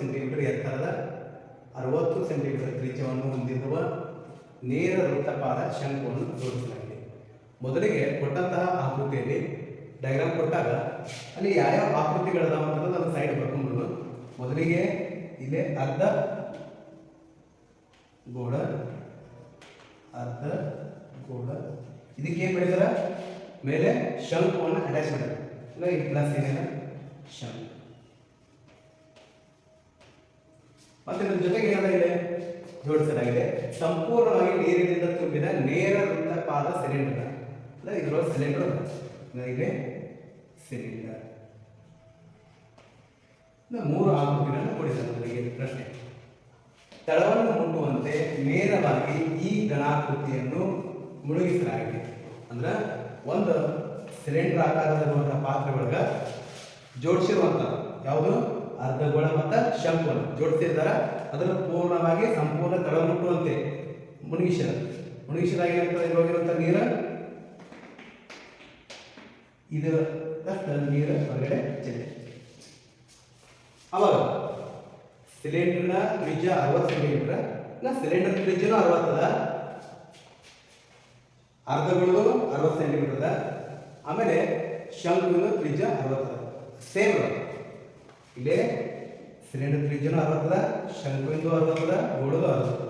Centimetre ಎತ್ತರದ ಅರವತ್ತು centimetre ತ್ರಿಜ್ಯವನ್ನು ಹೊಂದಿರುವ ನೇರ ವೃತ್ತಪಾದ ಶಂಕುವನ್ನು ತೋರಿಸಲಾಗಿದೆ. ಮೊದಲಿಗೆ ಕೊಟ್ಟಂತಹ ಆಕೃತಿಯಲ್ಲಿ ಡಯಾಗ್ರಾಮ್ ಕೊಟ್ಟಾಗ ಅಲ್ಲಿ ಯಾವ್ಯಾವ ಆಕೃತಿಗಳದಾವ ಅಂತಂದ್ರೆ ನಮ್ಮ ಸೈಡ್ ಬರ್ಕೊಂಡು ಮೊದಲಿಗೆ ಇಲ್ಲೇ ಅರ್ಧ ಗೋಳ ಅರ್ಧ ಗೋಳ. ಇದಕ್ಕೆ ಏನು ಮಾಡಿದಾರ? ಮೇಲೆ ಶಂಕುವನ್ನು ಅಟ್ಯಾಚ್ ಈ ಪ್ಲಸ್ ಏನಿದೆ? ಶಂಕು. ಮತ್ತೆ ಇದ್ರ ಜೊತೆಗೆ ಏನದ ಇದೆ? ಜೋಡಿಸಲಾಗಿದೆ ಸಂಪೂರ್ಣವಾಗಿ ನೀರಿನಿಂದ ತುಂಬಿದ ನೇರ ವೃತ್ತಪಾದ ಸಿಲಿಂಡರ್ ಅಂದ್ರೆ ಇದರೊಳಗೆ ಸಿಲಿಂಡರ್ ಇದೆ ಸಿಲಿಂಡರ್ ಮೂರು ಆಕೃತಿಗಳನ್ನು ಕೊಡಿಸಲಾಗಿದೆ ಪ್ರಶ್ನೆ. ತಳವನ್ನು ಮುಟ್ಟುವಂತೆ ನೇರವಾಗಿ ಈ ಘನಾಕೃತಿಯನ್ನು ಮುಳುಗಿಸಲಾಗಿದೆ. ಅಂದ್ರೆ ಒಂದು ಸಿಲಿಂಡರ್ ಆಕಾರದಲ್ಲಿರುವಂತಹ ಪಾತ್ರೆ ಒಳಗ ಜೋಡಿಸಿರುವಂತ ಯಾವುದು? ಅರ್ಧಗೋಳ ಮತ್ತು ಶಂಕುಲ ಜೋಡಿಸಿರ್ತಾರ. ಅದನ್ನು ಪೂರ್ಣವಾಗಿ ಸಂಪೂರ್ಣ ತಳ ಮುಟ್ಟುವಂತೆ ಮುಳುಗಿಸಿದ ಮುಳುಗಿಸಿದಾಗ ಏನಾಗ್ತದೆ ಇವಾಗಿರುವಂಥ ನೀರು? ಇದು ನೀರು ಹೊರಗಡೆ ಚೆಲ್ಲಿ. ಅವಾಗ ಸಿಲಿಂಡರ್ನ ತ್ರಿಜ್ಯ ಅರವತ್ತು ಸೆಂಟಿಮೀಟರ್ ಇಲ್ಲ ಸಿಲಿಂಡರ್ ತ್ರಿಜ್ಯನೂ ಅರವತ್ತದ. ಅರ್ಧಗಳು ಅರವತ್ತು ಸೆಂಟಿಮೀಟರ್ ಅದ. ಆಮೇಲೆ ಶಂಕುವಿನ ತ್ರಿಜ್ಯ ಅರವತ್ತದ. ಸೇಮ್ ಇಲ್ಲೇ ಸಿಲಿಂಡರ್ ತ್ರಿಜ್ಯನೂ ಅರವತ್ತದ ಶಂಕುವಿಂದು ಅರವತ್ತದ ಗೋಳದು ಅರವತ್ತದ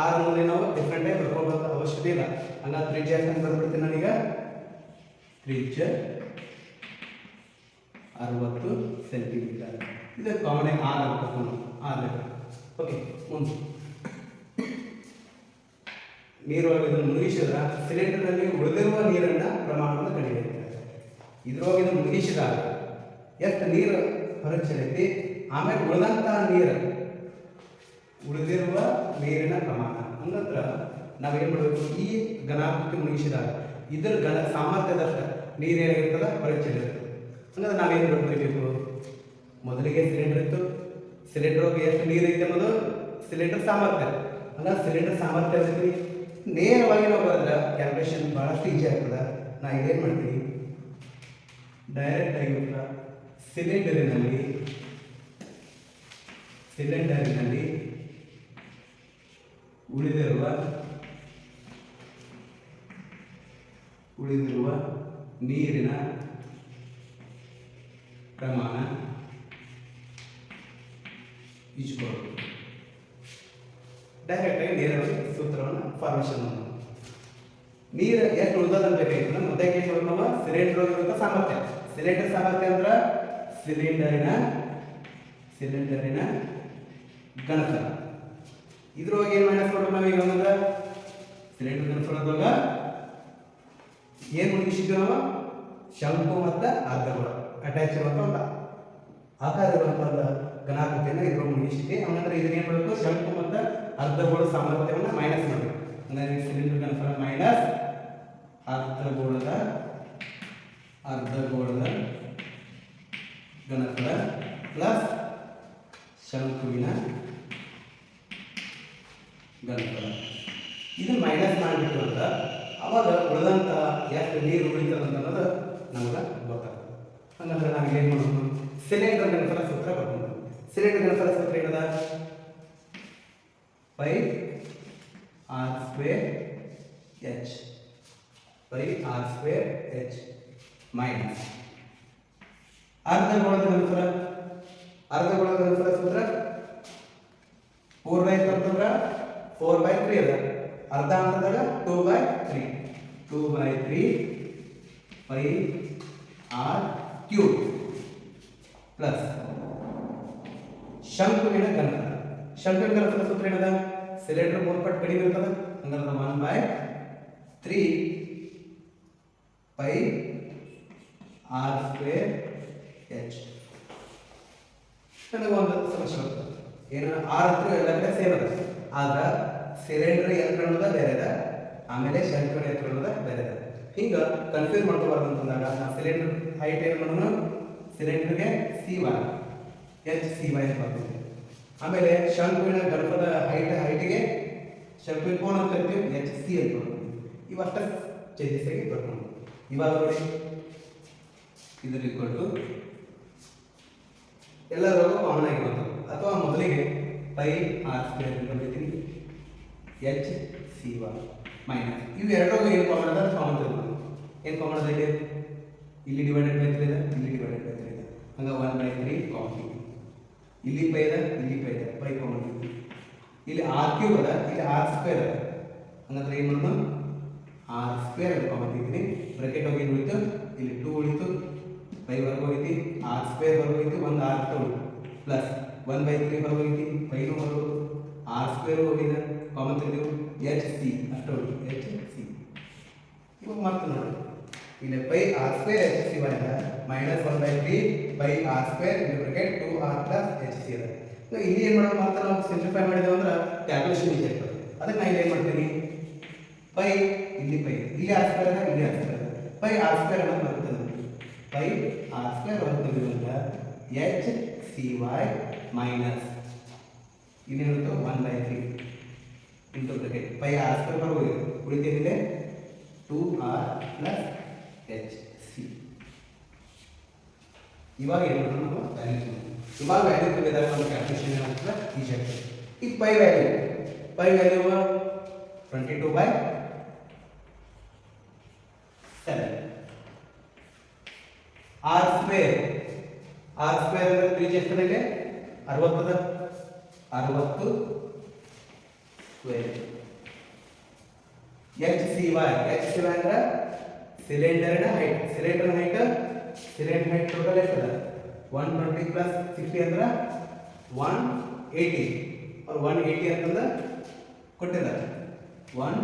ಆರು ಮುಂದೆ ನಾವು ಡಿಫ್ರೆಂಟ್ ಆಗಿ ಬರ್ಕೊಳ್ಬೇಕು ಅವಶ್ಯಕತೆ ಇಲ್ಲ. ಹಂಗ ತ್ರಿಜ್ಯ ಯಾಕಂತ ಬರ್ಬಿಡ್ತೀನಿ ನಾನೀಗ. ತ್ರಿಜ್ಯ ಅರವತ್ತು ಸೆಂಟಿಮೀಟರ್ ಇದು ಕಾಮನ್ ಆರ್ ತಗೊಂಡು ಆರ್ ಓಕೆ ಮುಂದೆ. ನೀರೊಳಗೆ ಇದನ್ನು ಸಿಲಿಂಡರ್ ಸಿಲಿಂಡರ್ನಲ್ಲಿ ಉಳಿದಿರುವ ನೀರನ್ನ ಪ್ರಮಾಣವನ್ನು ಕಡಿಮೆ ಇದ್ರೊಳಗೆ ಇದನ್ನು ಮುಗಿಸಿದಾಗ ಎಷ್ಟು ನೀರು ಹೊರಚಲಿತಿ ಆಮೇಲೆ ಉಳಿದಂತಹ ನೀರು. ಉಳಿದಿರುವ ನೀರಿನ ಪ್ರಮಾಣ. ಹಂಗಂದ್ರ ನಾವೇನು ಮಾಡಬೇಕು? ಈ ಘನಾಕೃತಿ ಮುಗಿಸಿದಾಗ ಇದರ ಘನ ಸಾಮರ್ಥ್ಯದಷ್ಟು ನೀರು ಏನಾಗಿರ್ತದ? ಹೊರಚಲಿರ್ತದೆ ಹಂಗಂದ್ರೆ ನಾವೇನು ಮಾಡಬೇಕು ಮೊದಲಿಗೆ ಸಿಲಿಂಡರ್ ಇತ್ತು. ಸಿಲಿಂಡರ್ ಹೋಗಿ ಎಷ್ಟು ನೀರು ಐತೆ ಅನ್ನೋದು ಸಿಲಿಂಡರ್ ಸಾಮರ್ಥ್ಯ. ಅಲ್ಲ ಸಿಲಿಂಡರ್ ಸಾಮರ್ಥ್ಯ ಇರ್ತೈತಿ ನೇರವಾಗಿ ನಾವು ಬರೆದ್ರೆ ಕ್ಯಾಲ್ಕುಲೇಷನ್ ಭಾಳಷ್ಟು ಈಜಿ ಆಗ್ತದೆ. ನಾ ಇದೇನು ಮಾಡ್ತೀನಿ? ಡೈರೆಕ್ಟ್ ಆಗಿ ಸಿಲಿಂಡರಿನಲ್ಲಿ ಸಿಲಿಂಡರಿನಲ್ಲಿ ಉಳಿದಿರುವ ಉಳಿದಿರುವ ನೀರಿನ ಪ್ರಮಾಣ ಈಜ್ಕೊಳ್ಳೋದು ಡೈರೆಕ್ಟ್ ಆಗಿ ನೇರವಾಗಿ ಸೂತ್ರವನ್ನು ಫಾರ್ಮೇಷನ್ ನೀರು ಎಷ್ಟು ಉಳ್ದದಂತ ಬೇಕಾಗಿತ್ತು ಹೇಳಿದ್ರೆ ಮುದ್ದೆ ಏನು ನಾವು ಸಿಲಿಂಡರ್ ಸಾಮರ್ಥ್ಯ. ಸಿಲಿಂಡರ್ ಸಾಮರ್ಥ್ಯ ಅಂದ್ರೆ ಸಿಲಿಂಡರಿನ ಸಿಲಿಂಡರಿನ ಘನಫಲ. ಇದ್ರೊಳಗೆ ಏನು ಮೈನಸ್ ಮಾಡ್ಬೇಕು ನಾವು ಈಗ ಅಂದ್ರೆ ಸಿಲಿಂಡರ್ ಘನಫಲದೊಳಗ ಏನು ಮುಗಿಸಿದ್ವಿ ನಾವು? ಶಂಕು ಮತ್ತು ಅರ್ಧಗೋಳ ಅಟ್ಯಾಚ್ ಇರುವಂಥ ಒಂದು. ಆಕಾರ ಇರುವಂಥ ಒಂದು ಇದ್ರೊಳಗೆ ಮುಗಿಸಿದ್ವಿ. ಅವನಂದ್ರೆ ಇದನ್ನ ಏನು ಮಾಡಬೇಕು? ಶಂಕು ಮತ್ತು ಅರ್ಧಗೋಳ ಸಾಮರ್ಥ್ಯವನ್ನು ಮೈನಸ್ ಮಾಡಬೇಕು. ಅಂದರೆ ಸಿಲಿಂಡರ್ ಘನಫಲ ಮೈನಸ್ ಅರ್ಧಗೋಳದ ಅರ್ಧಗೋಳದ ಘನಫಲ ಪ್ಲಸ್ ಶಂಕುವಿನ ಗಣಪದ ಇದು ಮೈನಸ್ ಮಾಡಿಬಿಟ್ಟು ಅಂತ ಅವಾಗ ಉಳಿದಂಥ ಎಷ್ಟು ನೀರು ಉಳಿತದ ಅನ್ನೋದು ನಮ್ಗೆ ಗೊತ್ತಾಗ್ತದೆ. ಹಂಗಂದ್ರೆ ನಾವು ಏನು ಮಾಡೋದು ಸಿಲಿಂಡರ್ ಗಣಪದ ಸೂತ್ರ ಬರ್ಕೊಂಡು ಸಿಲಿಂಡರ್ ಗಣಪದ ಸೂತ್ರ ಏನದ? Pi R square H. Pi R square H minus ಅರ್ಧಗೋಳದ ಘನಫಲ ಅರ್ಧಗೋಳದ ಘನಫಲ ಸೂತ್ರ ಫೋರ್ ಬೈ ಅಂತಂದ್ರೆ ಫೋರ್ ಬೈ ತ್ರೀ ಅದ. ಅರ್ಧ ಅಂತಂದಾಗ two by three two by three pi R cube plus ಶಂಕುವಿನ ಘನಫಲ ಶಂಕುವಿನ ಘನಫಲ ಸೂತ್ರ ಏನದ? ಸಿಲಿಂಡರ್ ಮೂರು ಪಟ್ಟು ಕಡಿಮೆ ಇರ್ತದ ಹಂಗಂದ್ರೆ one by three pi R square H ನನಗೆ ಒಂದು ಸಮಸ್ಯೆ ಬರ್ತದೆ ಏನು ಆರ್ ಹತ್ರ ಎಲ್ಲ ಕಡೆ ಸೇಮ್ ಅದ. ಆದ್ರೆ ಸಿಲಿಂಡರ್ ಯಂತ್ರ ಅನ್ನೋದ ಬೇರೆ ಅದ. ಆಮೇಲೆ ಶಂಕರ ಯಂತ್ರ ಅನ್ನೋದ ಬೇರೆ ಅದ. ಹಿಂಗೆ ಕನ್ಫ್ಯೂಸ್ ಮಾಡ್ಕೋಬಾರ್ದು ಅಂತಂದಾಗ ನಾ ಸಿಲಿಂಡರ್ ಹೈಟ್ ಏನು ಮಾಡೋಣ ಸಿಲಿಂಡರ್ಗೆ C Y H C Y ಅಂತ ಬರ್ತೀವಿ ಆಮೇಲೆ ಶಂಕುವಿನ ಗರ್ಭದ ಹೈಟ್ ಹೈಟಿಗೆ ಶಂಕುವಿನ ಕೋಣ ಅಂತ ಕರಿತೀವಿ. ಎಚ್ ಸಿ ಅಂತ ಬರ್ತೀವಿ ಇವಷ್ಟ ಚೇಂಜಸ್ ಆಗಿ ಬರ್ಕೊಂಡು ಇವಾಗ ನೋಡಿ. ಇದರ ಈಕ್ವಲ್ ಟು ಎಲ್ಲರೂ ಕಾಮನ್ ಆಗಿ ಬಂತು ಅಥವಾ ಮೊದಲಿಗೆ ಪೈ ಆರ್ ಸ್ಕ್ವೇರ್ ಬರ್ತೀನಿ ಎಚ್ ಸಿ ಒನ್ ಮೈನಸ್ ಇವು ಎರಡೂ ಏನು ಕಾಮನ್ ಅದ? ಕಾಮನ್ ತಗೊಂಡು ಏನು ಕಾಮನ್ ಅದ ಇಲ್ಲಿ? ಡಿವೈಡೆಡ್ ಬೈ ತ್ರೀ ಇದೆ, ಇಲ್ಲಿ ಡಿವೈಡೆಡ್ ಬೈ ತ್ರೀ ಇದೆ. ಹಂಗೆ ಒನ್ ಬೈ ತ್ರೀ ಕಾಮನ್ ಇಲ್ಲಿ ಪೈ ಇದೆ, ಇಲ್ಲಿ ಪೈ ಇದೆ. ಪೈ ಕಾಮನ್ ಇಲ್ಲಿ ಆರ್ ಕ್ಯೂಬ್ ಅದ, ಇಲ್ಲಿ ಆರ್ ಸ್ಕ್ವೇರ್ ಅದ. ಹಂಗಂದ್ರೆ ಏನು ಮಾಡೋದು? ಆರ್ ಸ್ಕ್ವೇರ್ ಅದು ಕಾಮನ್ ತೆಗಿತೀನಿ ಬ್ರಾಕೆಟ್ ಹೋಗಿ ಏನು ಉಳಿತು? ಇಲ್ಲಿ ಟೂ ಉಳಿತು. ಪೈ ವರ್ಗ ಹೋಗೈತಿ, ಆರ್ ಸ್ಕ್ವೇರ್ ಹೊರಗೆ ಒಂದು ಆರ್ ಉಳಿತು ಪ್ಲಸ್ ಒನ್ ಬೈ ತ್ರೀ ಹೊರಗೆ ಹೋಗೈತಿ ಹೊರಗೆ ಆರ್ ಸ್ಕ್ವೇರ್ ಹೋಗಿದೆ, ಕಾಮನ್ ತೆಗೆದು ಎಚ್ ಸಿ ಅಷ್ಟು ಎಚ್ ಸಿ. ಇವಾಗ ಮತ್ತೆ ನೋಡಿ. ಇಲ್ಲಿ pi R square H C ಬಂದ minus one by three pi R square ಇಲ್ಲಿ two R plus H C ಅದ. ಇಲ್ಲಿ ಏನು ಮಾಡೋದು ಮತ್ತೆ ನಾವು ಸಿಂಪ್ಲಿಫೈ ಮಾಡಿದೆವು ಅಂದ್ರೆ ಕ್ಯಾಲ್ಕುಲೇಷನ್ ಈಜಿ ಆಗ್ತದೆ ಅದಕ್ಕೆ ನಾನು ಏನು ಮಾಡ್ತೀನಿ? ಪೈ, ಇಲ್ಲಿ ಪೈ, ಇಲ್ಲಿ ಆರ್ ಸ್ಕ್ವೇರ್ ಇಲ್ಲಿ ಆರ್ ಸ್ಕ್ವೇರ್ ಅದ. ಪೈ ಆರ್ ಸ್ಕ್ವೇರ್ ಅನ್ನೋದು ಬರ್ತದೆ ಪೈ ಆರ್ ಸ್ಕ್ವೇರ್ ಬರ್ತದೆ ಅಂದ್ರೆ ಎಚ್ ಸಿ ವೈ ಮೈನಸ್ ಇಲ್ಲಿ ಹೇಳ್ತು one by three into bracket pi R square ಬರೋದು ಉಳಿತೇನಿದೆ two R plus H C ಇವಾಗ ಏನು ಮಾಡೋಣ ನಾವು ವ್ಯಾಲ್ಯೂ ಇವಾಗ ವ್ಯಾಲ್ಯೂ ತೆಗೆದಾಗ ನಮ್ಮ ಕ್ಯಾಲ್ಕುಲೇಷನ್ ಏನಾಗ್ತದೆ ಈಜಿ ಆಗ್ತದೆ ಈಗ pi value pi value twenty two by seven R square R square ಅಂದ್ರೆ ತ್ರೀಜಿ ಎಷ್ಟರಲ್ಲಿ ಅರವತ್ತದ ಅರವತ್ತು square H C Y H C Y ಅಂದ್ರೆ ಸಿಲಿಂಡರ್ನ height cylinder height cylinder height total ಎಷ್ಟದ one twenty plus sixty ಅಂದ್ರೆ ಒನ್ ಏಯ್ಟಿ ಅವ್ರು one eighty ಅಂತಂದ್ರೆ ಕೊಟ್ಟಿಲ್ಲ. One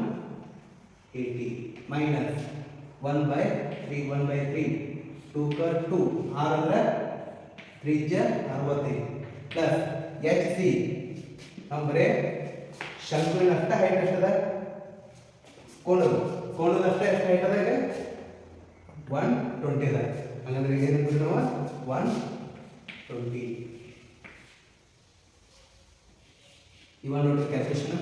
eighty minus one by three one by three two ಕ two R ಅಂದ್ರೆ ತ್ರಿಜ್ಯ ಅರವತ್ತೈದು. ಪ್ಲಸ್ ಎಚ್ ಸಿ ನಾವು ಬರೇ ಶಂಕುವಿನ ಅಷ್ಟ ಹೈಟ್ ಎಷ್ಟದ ಕೋಣದು ಕೋಣದ ಅಷ್ಟೇ ಎಷ್ಟು ಹೈಟ್ ಅದ ಈಗ? ಒನ್ ಟ್ವೆಂಟಿ ಅದ. ಹಂಗಂದ್ರೆ ಈಗ ಏನು ನಾವು? ಒನ್ ಟ್ವೆಂಟಿ ಇವಾಗ ನೋಡ್ರಿ ಕ್ಯಾಲ್ಕುಲೇಷನ್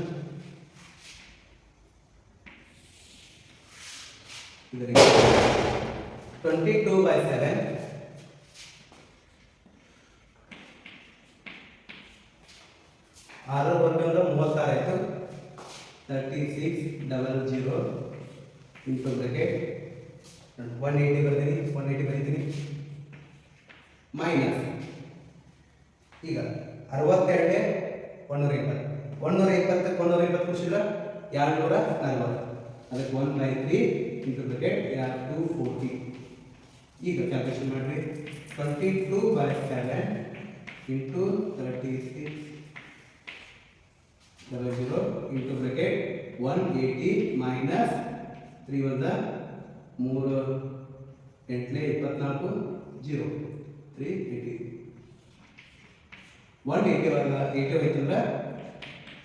22 by 7. ಆರು ವರ್ಗದ ಮೂವತ್ತಾರಾಯಿತು thirty six double zero into bracket one eighty ಬರ್ತೀನಿ ಒನ್ ಏಯ್ಟಿ ಬರೀತೀನಿ. ಮೈನಸ್ ಈಗ ಅರವತ್ತೆರಡೇ ಒಂದೂರ ಇಪ್ಪತ್ತು. ಒಂದೂರ ಇಪ್ಪತ್ತಕ್ಕೆ ಒಂದೂರ ಇಪ್ಪತ್ತು ಕೃಷಿಲ್ಲ ಎರಡು ನೂರ ನಲವತ್ತು. ಅದಕ್ಕೆ one by three into bracket ಎರಡು ಟು ಫೋರ್ಟಿ ಈಗ ಕ್ಯಾಲ್ಕುಲೇಷನ್ ಮಾಡಿರಿ. Twenty two by seven into thirty six double zero into bracket one eighty minus three ಒಂದ ಮೂರು ಎಂಟ್ಲೆ ಇಪ್ಪತ್ನಾಲ್ಕು zero three eighty one eighty ಒಳಗ eighty ಹೋಯ್ತಂದ್ರೆ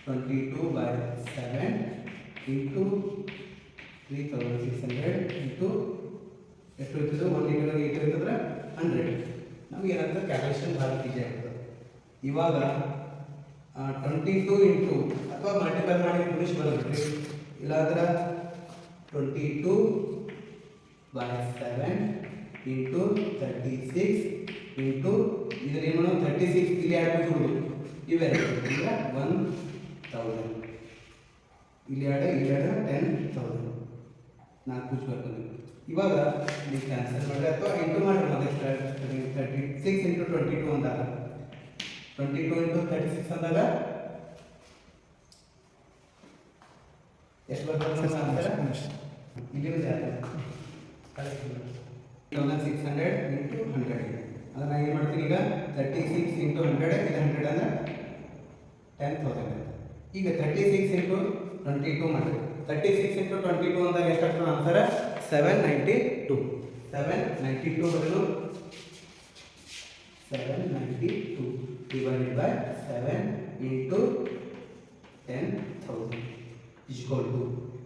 twenty two by seven into three thousand six hundred into ಎಷ್ಟು ಹೋಯ್ತದೆ eighty ಒಳಗೆ eighty ಹೋಯ್ತಂದ್ರೆ hundred ನಮ್ಗೆ ಏನಾಗ್ತದೆ ಕ್ಯಾಲ್ಕುಲೇಷನ್ ಭಾಳ ಈಸಿ ಆಗ್ತದೆ ಇವಾಗ ಟ್ವೆಂಟಿ ಟು ಇಂಟು ಅಥವಾ ಮಲ್ಟಿಪಲ್ ಮಾಡಿ ಇಂಗ್ಲೀಷ್ ಬರುತ್ತೆ ಇಲ್ಲಾಂದ್ರೆ twenty two by seven into thirty six into ಇದ್ರ ಏನು ಮಾಡೋದು ತರ್ಟಿ ಸಿಕ್ಸ್ ಇಲ್ಲಿ ಎರಡು ಜೋಡು ಇವೆರಡು ಒನ್ ತೌಸಂಡ್ ಇಲ್ಲಿ ಆಡ ಇಲ್ಲಿ ಆಡ ಟೆನ್ ತೌಸಂಡ್ ನಾಲ್ಕು ಕೂಚ್ ಬರ್ತದೆ ಇವಾಗ ನೀವು ಕ್ಯಾನ್ಸಲ್ ಮಾಡಿದ್ರೆ ಅಥವಾ ಇಂಟು ಮಾಡಿ ಮತ್ತೆ thirty six into twenty two ಅಂದಾಗ. Twenty two into thirty six ಅಂದಾಗ ಎಷ್ಟು ಬರ್ತದೆ ಇಲ್ಲಿ thousand six hundred into hundred ಅದನ್ನ ನಾನು ಏನು ಮಾಡ್ತೀನಿ ಈಗ? ತರ್ಟಿ ಸಿಕ್ಸ್ ಇಂಟು ಹಂಡ್ರೆಡ್ ಇದು ಹಂಡ್ರೆಡ್ ಅಂದ್ರೆ ಟೆನ್ ತೌಸಂಡ್ ಈಗ thirty six into twenty two ಮಾಡಿ thirty six into twenty two ಅಂದಾಗ ಎಷ್ಟಾಗ್ತದೆ answer seven ninety two seven ninety two ಬದಲು seven ninety two divided by seven into ten thousand is equal two.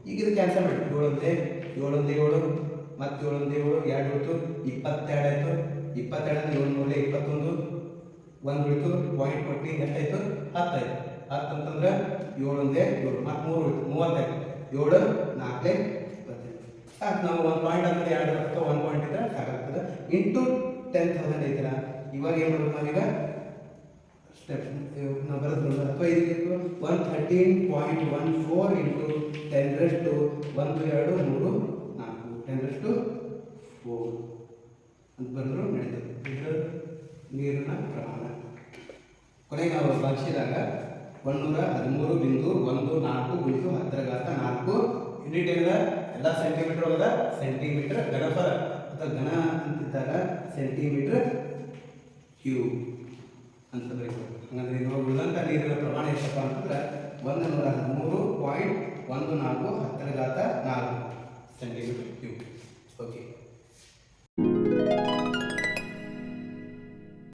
ಈಗ ಇದು cancel ಮಾಡಿ. ಏಳೊಂದೇ ಏಳೊಂದೇ ಏಳು, ಮತ್ತು ಏಳೊಂದೇ ಏಳು, ಎರಡು ಉಳಿತು ಇಪ್ಪತ್ತೆರಡು ಆಯಿತು. ಇಪ್ಪತ್ತೆರಡು ಏಳು ನೂರ ಇಪ್ಪತ್ತೊಂದು. ಒಂದು ಉಳಿತು ಪಾಯಿಂಟ್ ಕೊಟ್ಟು ಎಷ್ಟಾಯಿತು ಹತ್ತಾಯಿತು ಹತ್ತು ಅಂತಂದ್ರೆ ಏಳೊಂದೇ ಏಳು, ಮತ್ತು ಮೂರು ಉಳಿತು ಮೂವತ್ತಾಯ್ತು ಏಳು, ನಾಲ್ಕೇ ಇಪ್ಪತ್ತೈದು ಸಾಕು, ನಾವು ಒಂದು ಪಾಯಿಂಟ್ ಅಂದರೆ ಎರಡು ಬರ್ತದೆ ಒಂದು ಪಾಯಿಂಟ್ ಇದ್ರೆ ಸಾಕಾಗ್ತದೆ. ಇಂಟು ಟೆನ್ ತೌಸಂಡ್ ಐತಲ್ಲ, ಇವಾಗ ಏನು ಮಾಡ್ಬೇಕು ನಾವೀಗ? ಸ್ಟೆಪ್ ನಾವು ಬರೋದು ಅಥವಾ ಇದು one thirteen point one four into ten ರಷ್ಟು ಒಂದು ಎರಡು ಮೂರು ನಾಲ್ಕು. ಟೆನ್ ರಷ್ಟು ಫೋರ್ ಅಂತ ಬರೆದ್ರು ನಡೀತದೆ. ಇದರ ನೀರಿನ ಪ್ರಮಾಣ. ಕೊನೆಗೆ ನಾವು ಭಾಗಿಸಿದಾಗ ಒಂದೂರ ಹದಿಮೂರು ಬಿಂದು ಒಂದು ನಾಲ್ಕು ಗುಣಿಸು ಹತ್ತರ ಘಾತ ನಾಲ್ಕು ಯೂನಿಟ್ ಏನಿದ? ಎಲ್ಲ ಸೆಂಟಿಮೀಟರ್ ಒಳಗದ ಸೆಂಟಿಮೀಟರ್ ಘನಫಲ. ಅಥವಾ ಘನ ಅಂತಿದ್ದಾಗ ಸೆಂಟಿಮೀಟರ್ ಕ್ಯೂ ಅಂತ ಬರೀಬೇಕು ಹಂಗಂದ್ರೆ ಇದು ಉಳಿದಂಥ ನೀರಿನ ಪ್ರಮಾಣ ಎಷ್ಟಪ್ಪ ಅಂತಂದ್ರೆ ಒಂದು ನೂರ ಹದಿಮೂರು ಪಾಯಿಂಟ್ ಒಂದು ನಾಲ್ಕು ಹತ್ತರ ಘಾತ ನಾಲ್ಕು ಸೆಂಟಿಮೀಟರ್ ಕ್ಯೂ ಓಕೆ